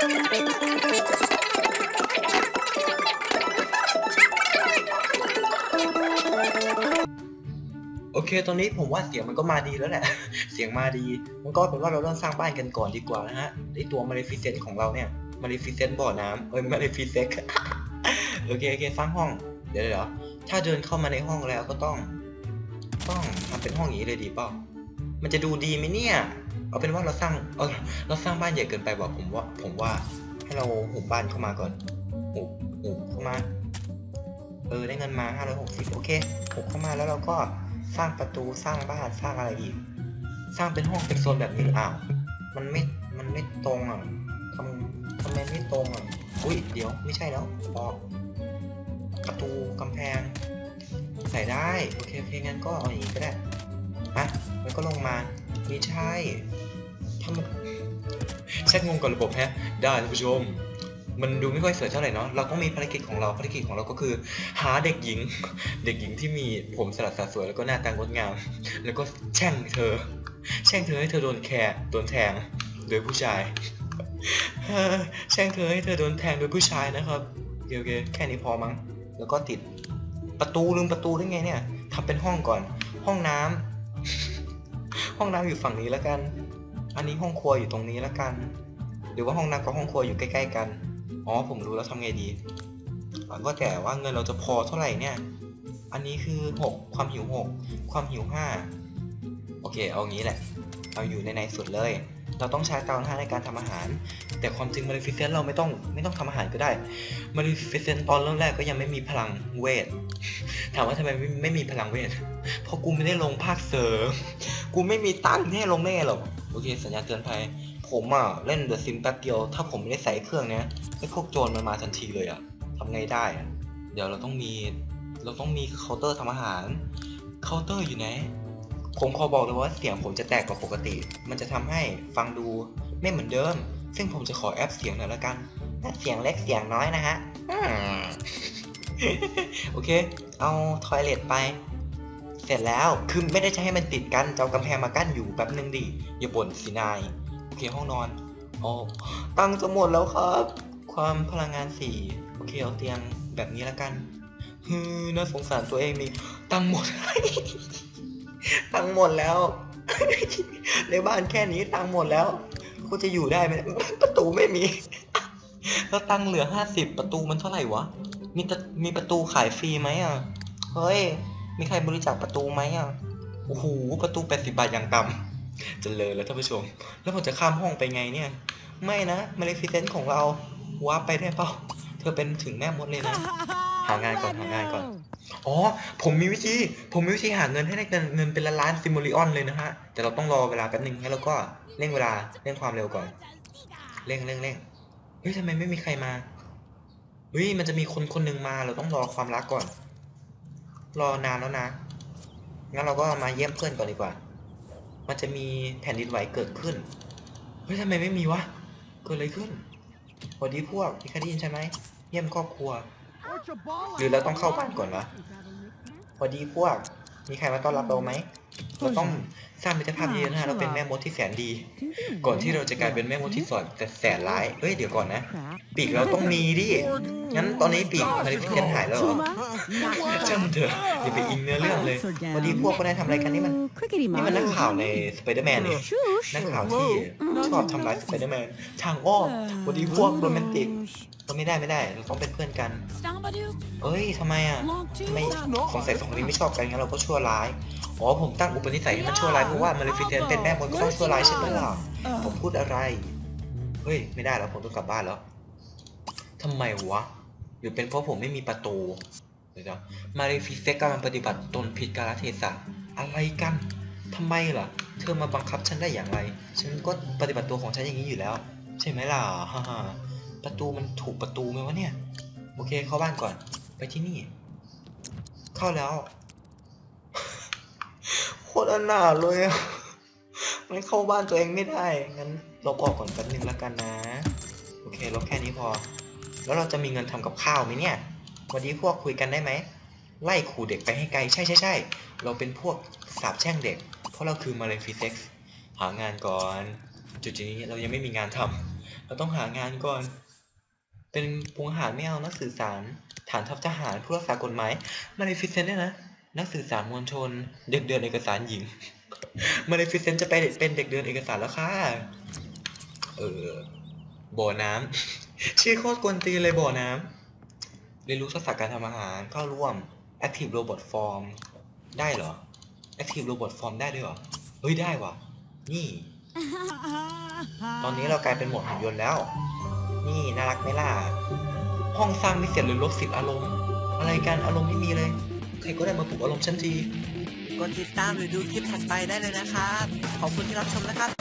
โอเค ตอนนี้ผมว่าเสียงมันก็มาดีแล้วแหละ เสียงมาดี มันก็เป็นว่าเราต้องสร้างบ้านกันก่อนดีกว่านะฮะไอตัวมาเลฟิเซนของเราเนี่ยมาเลฟิเซนบ่อน้ำเอ้ยมาเลฟิเซนโอเคโอเคสร้างห้อง เดี๋ยวเดี๋ยวถ้าเดินเข้ามาในห้องแล้วก็ต้อง ต้องทำเป็นห้องอย่างนี้เลยดีป่ะมันจะดูดีไหมเนี่ย เอาเป็นว่าเราสร้างเออเราสร้างบ้านใหญ่เกินไปบอกผมว่า ผมว่าให้เราหุบบ้านเข้ามาก่อนหุบหุบเข้ามา เออได้เงินมา560โอเคหุบเข้ามาแล้วเราก็สร้างประตูสร้างบ้านสร้างอะไรอีกสร้างเป็นห้องเป็นโซนแบบนี้อ้าวมันไม่มันไม่ตรงอะทำทำไมไม่ตรงอะอุ้ยเดี๋ยวไม่ใช่แล้วบอกประตูกำแพง ใส่ได้ โอเคโอเคงั้นก็เอาอย่างนี้ก็ได้อะแล้วก็ลงมา ไม่ใช่ทำไมชักงงกับระบบฮะ ได้ท่านผู้ชม มันดูไม่ค่อยสวยเท่าไหร่เนาะ เราต้องมีภารกิจของเรา ภารกิจของเราก็คือ หาเด็กหญิง เด็กหญิงที่มีผมสลัดสาสวยแล้วก็หน้าตางดงาม แล้วก็แช่งเธอ แช่งเธอให้เธอโดนแคร์โดนแทงโดยผู้ชายแช่งเธอให้เธอโดนแทงโดยผู้ชายนะครับโอเคแค่นี้พอมั้ง แล้วก็ติดประตูลืมประตูได้ไงเนี่ยทำเป็นห้องก่อน ห้องน้ำ ห้องน้ำอยู่ฝั่งนี้แล้วกัน อันนี้ห้องครัวอยู่ตรงนี้แล้วกัน หรือว่าห้องน้ำกับห้องครัวอยู่ใกล้ ๆ กัน อ๋อผมรู้แล้วทำไงดีก็แต่ว่าเงินเราจะพอเท่าไหร่เนี่ย อันนี้คือ 6 ความหิว 6 ความหิว 5 โอเค เอางี้แหละ เอาอยู่ในในสุดเลย เราต้องใช้เตาถ่านในการทำอาหาร แต่ความจริงมาริฟิเซนเราไม่ต้องไม่ต้องทำอาหารก็ได้มาริฟิเซนตอนเริ่มแรกก็ยังไม่มีพลังเวท ถามว่าทำไมไม่ไม่มีพลังเวท เพราะกูไม่ได้ลงภาคเสริม กูไม่มีตังค์ให้ลงแน่หรอกโอเค สัญญาเตือนภัย ผมอะเล่นเดอะซิมแป๊บเดียว ถ้าผมไม่ได้ใส่เครื่องเนี้ยไอ้พวกโจรมันมาทันทีเลยอะทำไงได้อะเดี๋ยวเราต้องมี เราต้องมีเคาน์เตอร์ทำอาหาร เคาน์เตอร์อยู่ไหน ผมขอบอกเลยว่าเสียงผมจะแตกกว่าปกติ มันจะทำให้ฟังดูไม่เหมือนเดิม ซึ่งผมจะขอแอปเสียงหน่อยละกันเสียงเล็กเสียงน้อยนะฮะโอเค เอาทอยเลทไป เสร็จแล้วคือไม่ได้จะให้มันติดกันจะเอากำแพงมากั้นอยู่แป๊บนึงดิอย่าบ่นสินายโอเคห้องนอนโอ้ตังจะหมดแล้วครับ ความพลังงานสี่โอเคเอาเตียงแบบนี้ละกันฮือน่าสงสารตัวเองมีตังหมด ตังหมดแล้ว ในบ้านแค่นี้ตังหมดแล้วกูจะอยู่ได้ไหมประตูไม่มีแล้วตังเหลือห้าสิบประตูมันเท่าไหร่วะมีตะมีประตูขายฟรีไหมอะเฮ้ย มีใครบริจาคประตูไหมอะ โอ้โห ประตูแปดสิบบาทอย่างต่ำเจะเลยแล้วท่านผู้ชม แล้วผมจะข้ามห้องไปไงเนี่ย ไม่นะมาเลฟิเซนต์ของเราว้าไปได้เปล่า เธอเป็นถึงแม่มดเลยนะ หางานก่อนหางานก่อน อ๋อ ผมมีวิธี ผมมีวิธีหาเงินให้ได้เงินเงินเป็นล้านล้านซิม o ลิออนเลยนะฮะ แต่เราต้องรอเวลาแป๊บนึงแล้วก็เร่งเวลาเร่งความเร็วก่อน เร่งเร่งเร่งเฮ้ยทำไมไม่มีใครมาเฮ้ยมันจะมีคนคนหนึ่งมาเราต้องรอความรักก่อน รอนานแล้วนะ งั้นเราก็มาเยี่ยมเพื่อนก่อนดีกว่า มันจะมีแผ่นดินไหวเกิดขึ้น เฮ้ยทำไมไม่มีวะ เกิดอะไรขึ้นสวัสดีพวกมีใครได้ยินใช่ไหม เยี่ยมครอบครัว หรือเราต้องเข้าบ้านก่อนวะสวัสดีพวก มีใครมาต้อนรับเราไหม เราต้องสร้างมิตรภาพเยอะๆนะฮะเราเป็นแม่มดที่แสนดี ก่อนที่เราจะกลายเป็นแม่มดที่สอดแต่แสนร้ายเอ้ยเดี๋ยวก่อนนะ ปีกเราต้องมีดิงั้นตอนนี้ปีกมาริฟิเซนหายแล้วเหรอช่างมันเถอะอย่าไปอิงเนื้อเรื่องเลยสวัสดีพวกคนนั้นทำอะไรกันนี่มันนี่มันนักข่าวในสไปเดอร์แมนนี่นักข่าวที่ชอบทำร้ายสไปเดอร์แมนทางอ้อมสวัสดีพวกโรแมนติกเราไม่ได้ไม่ได้เราต้องเป็นเพื่อนกัน เอ้ยทำไมอะทำไมสงสัยสองคนนี้ไม่ชอบกันงั้นเราก็ชั่วร้าย อ๋อผมตั้งอุปนิสัยให้มันชั่วร้ายเพราะว่ามาริฟิเซนเป็นแม่มดก็ต้องชั่วร้ายใช่ไหมล่ะผมพูดอะไร เฮ้ยไม่ได้แล้วผมต้องกลับบ้านแล้วทำไมวะหรือเป็นเพราะผมไม่มีประตูเดี๋ยวนะมาริฟิเซกกำลังปฏิบัติตนผิดกาลเทศะอะไรกันทำไมล่ะ เธอมาบังคับฉันได้อย่างไร ฉันก็ปฏิบัติตัวของฉันอย่างนี้อยู่แล้ว ใช่ไหมล่ะฮ่าฮ่าประตูมันถูกประตูไหมวะเนี่ย โอเคเข้าบ้านก่อน ไปที่นี่ เข้าแล้วโค ตรอนาถเลยมันเข้าบ้านตัวเองไม่ได้ งั้นลบออกก่อนแป๊บนึงแล้วกันนะ โอเคลบแค่นี้พอ แล้วเราจะมีเงินทำกับข้าวไหมเนี่ย วันนี้พวกคุยกันได้ไหม ไล่ขู่เด็กไปให้ไกล ใช่ใช่ใช่ เราเป็นพวกสาบแช่งเด็ก เพราะเราคือมาเลฟิเซ็กซ์หางานก่อน จุดนี้เรายังไม่มีงานทำเราต้องหางานก่อน เป็นปรุงอาหารไม่เอานักสื่อสาร ฐานทัพทหารผู้รักษากฎหมาย มาเลฟิเซนเนี่ยนะ นักสื่อสารมวลชน เด็กเดินเอกสารหญิง มาเลฟิเซนจะไปเป็นเด็กเดินเอกสารแล้วค่ะ เออ บ่อน้ำ ชื่อโคตรกวนตีนเลยบ่อน้ำ เรียนรู้ทักษะการทำอาหารเข้าร่วม Active Robot Form ได้เหรอ Active Robot Form ได้ด้วยเหรอ เฮ้ยได้ว่ะ นี่ ตอนนี้เรากลายเป็นหมวดหุ่นยนต์แล้ว นี่น่ารักไหมล่ะ ห้องสร้างไม่เสร็จเลยลบสิบอารมณ์ อะไรกันอารมณ์ไม่มีเลย ใครก็ได้มาปลุกอารมณ์ฉันที กดติดตามหรือดูคลิปถัดไปได้เลยนะครับ ขอบคุณที่รับชมนะครับ